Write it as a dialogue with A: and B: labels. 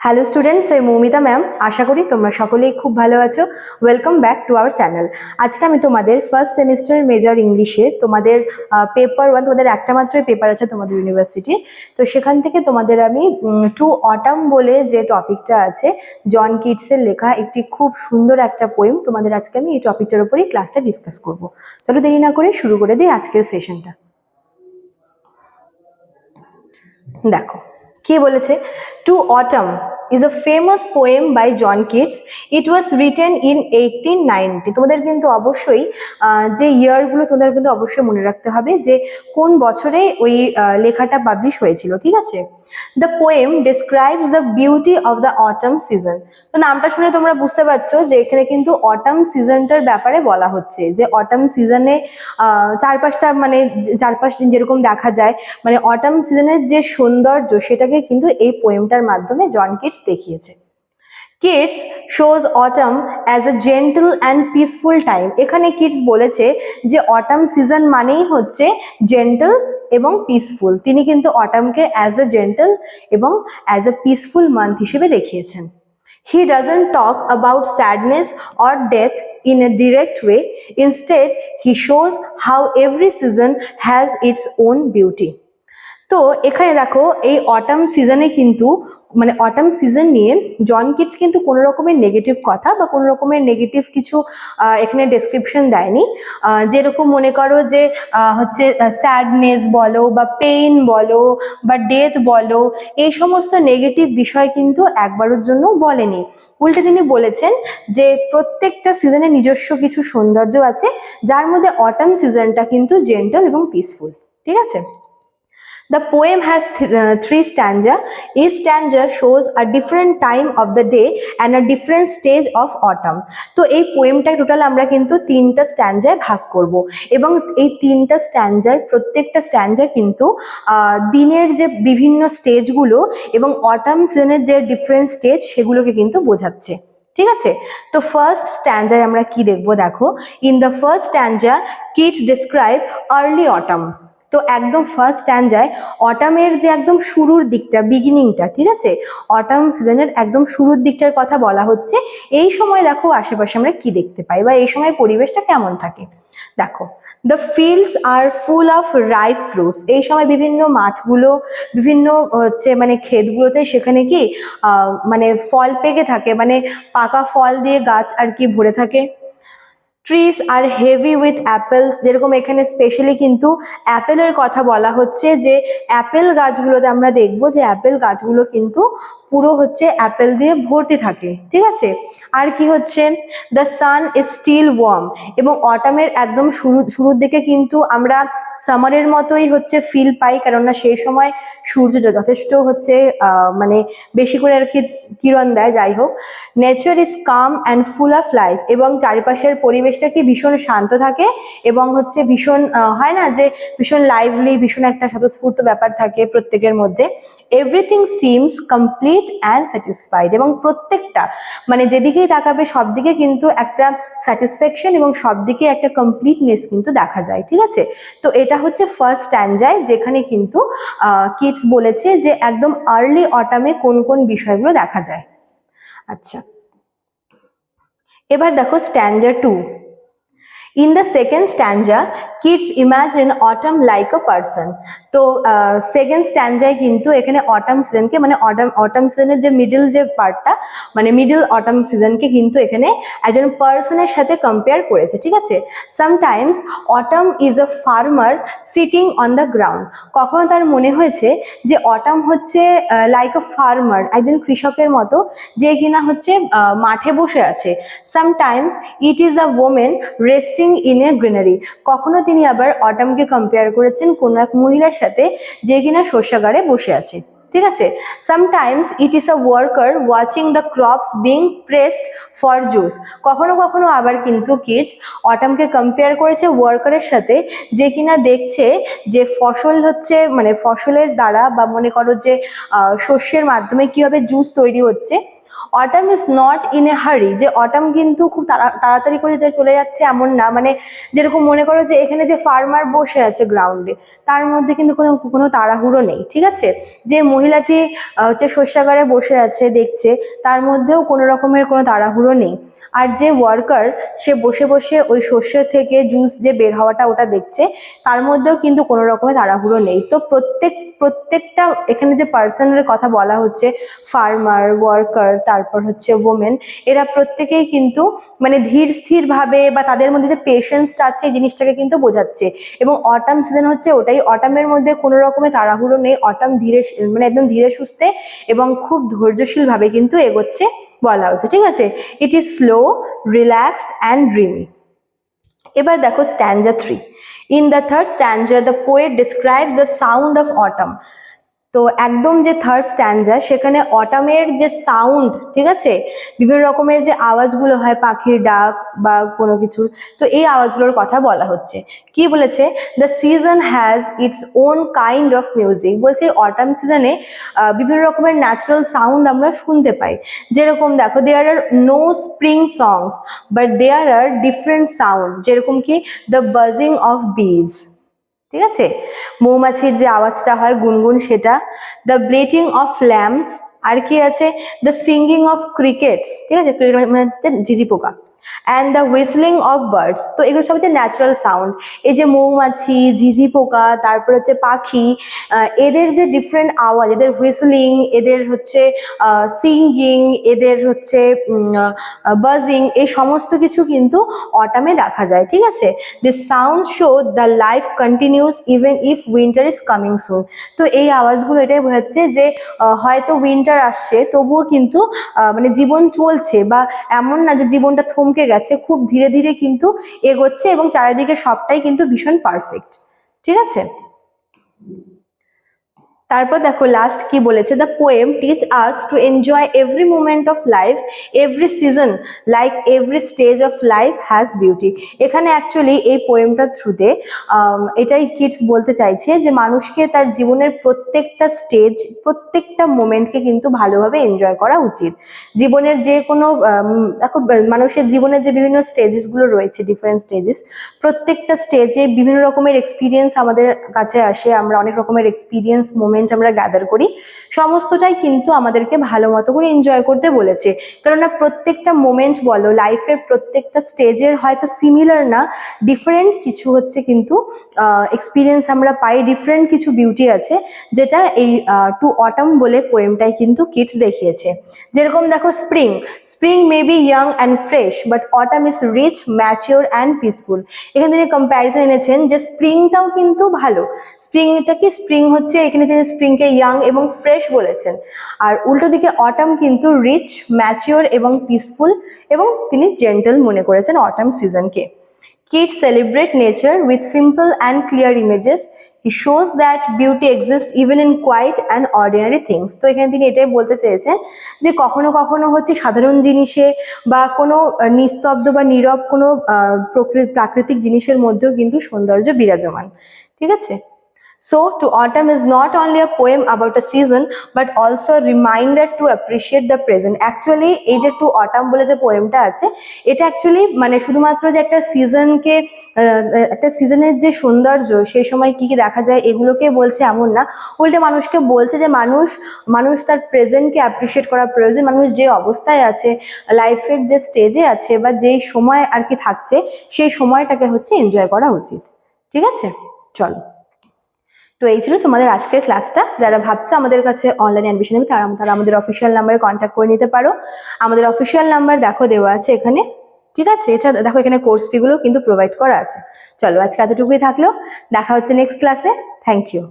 A: Hello students আমি Moumita ma'am আশা করি তোমরা সকলেই খুব ভালো আছো। Welcome back to our channel আজকে আমি তোমাদের ফার্স্ট সেমিস্টার মেজর ইংলিশে তোমাদের পেপার ওয়ান তোমাদের একটা মাত্রই পেপার আছে তোমাদের ইউনিভার্সিটির তো সেখান থেকে তোমাদের আমি টু অটাম বলে যে টপিকটা আছে জন কিটসের লেখা একটি খুব সুন্দর একটা পোয়েম তোমাদের আজকে আমি এই টপিকটার উপরেই ক্লাসটা ডিসকাস করব। চলো দেরি না করে শুরু করে দিই আজকের সেশনটা দেখো কে বলেছে? To Autumn. A famous poem by John Keats it was written in eighteen nineteen তোমাদের কিন্তু অবশ্যই যে ইয়ারগুলো তোমাদের কিন্তু অবশ্যই মনে রাখতে হবে যে কোন বছরে ওই লেখাটা পাবলিশ হয়েছিল, ঠিক আছে? The poem describes the beauty of the autumn season তো নামটা শুনে তোমরা বুঝতে পারছ যে এখানে কিন্তু অটাম সিজনটার ব্যাপারে বলা হচ্ছে যে অটাম সিজনে চারপাশটা মানে চারপাশ দিন যেরকম দেখা যায় মানে অটাম সিজনের যে সৌন্দর্য সেটাকে কিন্তু এই পোয়েমটার মাধ্যমে জন কিটস দেখিয়েছে Keats shows autumn as a gentle and peaceful time এখানে কিডস বলেছে যে অটাম সিজন মানেই হচ্ছে জেন্টল এবং পিসফুল তিনি কিন্তু অটামকে অ্যাজ এ জেন্টল এবং অ্যাজ এ পিসফুল মান্থ হিসেবে দেখিয়েছেন He doesn't talk about sadness or death in a direct way. Instead, he shows how every season has its own beauty. তো এখানে দেখো, এই অটাম সিজনে কিন্তু মানে অটাম সিজন নিয়ে জন কিডস কিন্তু কোনো রকমের নেগেটিভ কথা বা কোনো রকমের নেগেটিভ কিছু এখানে ডেসক্রিপশন দেয়নি। যেরকম মনে করো যে হচ্ছে স্যাডনেস বলো বা পেইন বলো বা ডেথ বলো, এই সমস্ত নেগেটিভ বিষয় কিন্তু একবারের জন্য বলেনি। উল্টে তিনি বলেছেন যে, প্রত্যেকটা সিজনে নিজস্ব কিছু সৌন্দর্য আছে, যার মধ্যে অটাম সিজনটা কিন্তু জেন্টাল এবং পিসফুল ঠিক আছে? The poem has th- uh, three stanza. Each stanza shows a different time of the day and a different stage of autumn. তো এই পোয়েমটা টোটাল আমরা কিন্তু তিনটা স্ট্যান্ডায় ভাগ করব। এবং এই তিনটা স্ট্যান্ডার প্রত্যেকটা স্ট্যান্ডা কিন্তু দিনের যে বিভিন্ন স্টেজগুলো এবং অটাম সিজনের যে ডিফারেন্ট স্টেজ সেগুলোকে কিন্তু বোঝাচ্ছে। ঠিক আছে? তো ফার্স্ট স্ট্যান্ডায় আমরা কি দেখব? দেখো। In the first stanza Keats describe early autumn তো একদম ফার্স্ট স্ট্যান্ডায় অটামের যে একদম শুরুর দিকটা বিগিনিংটা ঠিক আছে? অটাম সিজনের একদম শুরুর দিকটার কথা বলা হচ্ছে। এই সময় দেখো আশেপাশে আমরা কি দেখতে পাই বা এই সময় পরিবেশটা কেমন থাকে? দেখো the fields are full of ripe fruits এই সময় বিভিন্ন মাঠগুলো, বিভিন্ন হচ্ছে মানে ক্ষেতগুলোতে সেখানে কি মানে ফল পেকে থাকে। মানে পাকা ফল দিয়ে গাছ আর কি ভরে থাকে। Trees are heavy with apples যেরকম এখানে স্পেশালি কিন্তু অ্যাপেলের কথা বলা হচ্ছে যে অ্যাপেল গাছগুলোতে আমরা দেখব যে অ্যাপেল গাছগুলো কিন্তু পুরো হচ্ছে অ্যাপেল দিয়ে ভর্তি থাকে, ঠিক আছে? আর কি হচ্ছে? The sun is still warm এবং অটামের একদম শুরু, শুরুর দিকে কিন্তু আমরা সামারের মতোই হচ্ছে ফিল পাই, কেননা সেই সময় সূর্য যথেষ্ট হচ্ছে মানে বেশি করে আর কি কিরণ দেয়, যাই হোক। Nature is calm and full of life এবং চারিপাশের পরিবেশটা কি ভীষণ শান্ত থাকে এবং হচ্ছে ভীষণ হয় না যে ভীষণ লাইভলি ভীষণ একটা স্বতঃস্ফূর্ত ব্যাপার থাকে প্রত্যেকের মধ্যে। Everything seems complete and satisfied এবং প্রত্যেকটা মানে যেদিকেই তাকাবে সব দিকে কিন্তু একটা স্যাটিসফ্যাকশন এবং সব দিকে একটা কমপ্লিটনেস কিন্তু দেখা যায়, ঠিক আছে? তো এটা হচ্ছে ফার্স্ট স্ট্যান্ডায় যেখানে কিন্তু কিডস বলেছে যে একদম আর্লি অটামে কোন কোন বিষয়গুলো দেখা যায়। আচ্ছা। এবার দেখো stanza two in the second stanza Keats imagine autumn like a person তো সেকেন্ড স্ট্যান্ডায় কিন্তু এখানে অটাম সিজনকে মানে অটাম অটাম সিজনের যে মিডল যে পার্টটা মানে মিডল অটাম সিজনকে কিন্তু এখানে একজন পার্সনের সাথে কম্পেয়ার করেছে, ঠিক আছে? Sometimes autumn is a farmer sitting on the ground কখনো তার মনে হয়েছে যে অটাম হচ্ছে লাইক আ ফার্মার একজন কৃষকের মতো, যে কিনা হচ্ছে মাঠে বসে আছে। Sometimes it is a women resting in a greenery কখনো তিনি আবার অটামকে কম্পেয়ার করেছেন কোন এক মহিলার সাথে যে কিনা শস্যাগারে বসে আছে। ঠিক আছে? Sometimes it is a worker watching the crops being pressed for juice কখনো কখনো আবার কিন্তু কিডস অটামকে কম্পেয়ার করেছে ওয়ার্কারের সাথে যে কিনা দেখছে যে ফসল হচ্ছে মানে ফসলের দ্বারা বা মনে করো যে শস্যের মাধ্যমে কীভাবে জুস তৈরি হচ্ছে। Autumn is not in a hurry যে অটাম কিন্তু খুব তাড়া- তাড়াতাড়ি করে যে চলে যাচ্ছে এমন না। মানে যেরকম মনে করো যে এখানে যে ফার্মার বসে আছে গ্রাউন্ডে তার মধ্যে কিন্তু কোনো কোনো তাড়াহুড়ো নেই, ঠিক আছে? যে মহিলাটি হচ্ছে শস্যাগারে বসে আছে, দেখছে, তার মধ্যেও কোনো রকমের কোনো তাড়াহুড়ো নেই। আর যে ওয়ার্কার সে বসে বসে ওই শস্য থেকে জুস যে বের হওয়াটা ওটা দেখছে, তার মধ্যেও কিন্তু কোনো রকমের তাড়াহুড়ো নেই। তো প্রত্যেক প্রত্যেকটা, এখানে যে পার্সনের কথা বলা হচ্ছে ফার্মার ওয়ার্কার তারপর হচ্ছে ওমেন এরা প্রত্যেকেই কিন্তু মানে ধীর স্থির ভাবে বা তাদের মধ্যে যে পেশেন্সটা আছে, এই জিনিসটাকে কিন্তু বোঝাচ্ছে। এবং অটাম সিজন হচ্ছে ওটাই। অটামের মধ্যে কোনো রকমের তাড়াহুড়ো নেই। অটাম ধীরে মানে একদম ধীরে সুস্থে এবং খুব ধৈর্যশীল ভাবে কিন্তু এগোচ্ছে বলা হচ্ছে, ঠিক আছে? It is slow relaxed and dreamy এবার দেখো stanza three In the third stanza, the poet describes the sound of autumn. তো একদম যে থার্ড স্ট্যান্ডা সেখানে অটামের যে সাউন্ড ঠিক আছে? বিভিন্ন রকমের যে আওয়াজগুলো হয়, পাখির ডাক বা কোনো কিছু, তো এই আওয়াজগুলোর কথা বলা হচ্ছে। কি বলেছে? The season has its own kind of music বলছে অটাম সিজনে বিভিন্ন রকমের ন্যাচারাল সাউন্ড আমরা শুনতে পাই। যেরকম দেখো there are no spring songs but there are different sound যেরকম কি? দ্য বাজিং অফ বিজ ঠিক আছে? মৌমাছির যে আওয়াজটা হয়, গুনগুন সেটা। দ্য ব্লেটিং অফ ল্যাম্পস আর কি আছে? দ্য সিঙ্গিং অফ ক্রিকেটস ঠিক আছে? ক্রিকেট মানে জিজি পোকা and the whistling of birds তো এগুলো সব হচ্ছে ন্যাচারাল সাউন্ড এই যে মৌমাছি, ঝিঝি পোকা, তারপর হচ্ছে পাখি এদের যে ডিফারেন্ট আওয়াজ, এদের হুইসলিং এদের হচ্ছে সিঙ্গিং এদের হচ্ছে বাজিং এই সমস্ত কিছু কিন্তু অটামে দেখা যায়, ঠিক আছে? The sound show the life continues even if winter is coming soon তো এই আওয়াজগুলো এটাই বোঝাচ্ছে যে হয়তো উইন্টার আসছে, তবুও কিন্তু মানে জীবন চলছে বা এমন না যে জীবনটা থমকে গেছে, খুব ধীরে ধীরে কিন্তু এগোচ্ছে এবং চারিদিকে সবটাই কিন্তু ভীষণ পারফেক্ট ঠিক আছে? তারপর দেখো লাস্ট কি বলেছে? The poem teach us to enjoy every moment of life every season like every stage of life has beauty এখানে অ্যাকচুয়ালি এই পোয়েমটার থ্রুতে এটাই কিডস বলতে চাইছে যে মানুষকে তার জীবনের প্রত্যেকটা স্টেজ প্রত্যেকটা মোমেন্টকে কিন্তু ভালোভাবে এনজয় করা উচিত। জীবনের যে কোনো দেখো, মানুষের জীবনের যে বিভিন্ন স্টেজেসগুলো রয়েছে ডিফারেন্ট স্টেজেস প্রত্যেকটা স্টেজে বিভিন্ন রকমের এক্সপিরিয়েন্স আমাদের কাছে আসে, আমরা অনেক রকমের এক্সপিরিয়েন্স মোমেন্ট আমরা গ্যাদার করি, সমস্তটাই কিন্তু আমাদেরকে ভালো মতো করে এনজয় করতে বলেছে। কেননা প্রত্যেকটা মোমেন্ট বলো লাইফের প্রত্যেকটা স্টেজের হয়তো সিমিলার না ডিফারেন্ট কিছু হচ্ছে কিন্তু এক্সপিরিয়েন্স আমরা পাই ডিফারেন্ট কিছু বিউটি আছে, যেটা এই টু অটাম বলে পোয়েমটাই কিন্তু কিডস দেখিয়েছে। যেরকম দেখো spring spring may be young and fresh but autumn is rich mature and peaceful এখানে তিনি কম্প্যারিজন এনেছেন যে স্প্রিংটাও কিন্তু ভালো। স্প্রিংটা কি? স্প্রিং হচ্ছে এখানে তিনি স্প্রিংকে ইয়াং এবং ফ্রেশ বলেছেন আর উল্টো দিকে অটাম কিন্তু রিচ, ম্যাচিওর এবং পিসফুল এবং তিনি জেন্টল মনে করেছেন অটাম সিজনকে Kids celebrate nature with simple and clear images. He shows that beauty exists even in quiet and ordinary things. তো এখানে তিনি এটাই বলতে চেয়েছেন যে কখনো কখনো হচ্ছে সাধারণ জিনিসে বা কোনো নিস্তব্ধ বা নীরব কোনো প্রাকৃতিক জিনিসের মধ্যেও কিন্তু সৌন্দর্য বিরাজমান ঠিক আছে So, to autumn is not only a poem about a season, but also a reminder to appreciate the present. Actually, এই যে টু অটাম বলে যে পোয়েমটা আছে এটা অ্যাকচুয়ালি মানে শুধুমাত্র যে একটা সিজনকে একটা সিজনের যে সৌন্দর্য সেই সময় কি কি দেখা যায় এগুলোকে বলছে এমন না। উল্টে মানুষকে বলছে যে মানুষ মানুষ তার প্রেজেন্টকে অ্যাপ্রিসিয়েট করা প্রয়োজন। মানুষ যে অবস্থায় আছে লাইফের যে স্টেজে আছে বা যেই সময় আর কি থাকছে সেই সময়টাকে হচ্ছে এনজয় করা উচিত। ঠিক আছে? চলো। তো এই ছিল তোমাদের আজকের ক্লাসটা যারা ভাবছ আমাদের কাছে অনলাইন অ্যাডমিশন নেবে, তারা তারা আমাদের অফিসিয়াল নাম্বারে কন্ট্যাক্ট করে নিতে পারো। আমাদের অফিসিয়াল নাম্বার দেখো দেওয়া আছে এখানে, ঠিক আছে? এছাড়া দেখো এখানে কোর্স ফিগুলো কিন্তু প্রোভাইড করা আছে। চলো আজকে এতটুকুই থাকল। দেখা হচ্ছে নেক্সট ক্লাসে থ্যাংক ইউ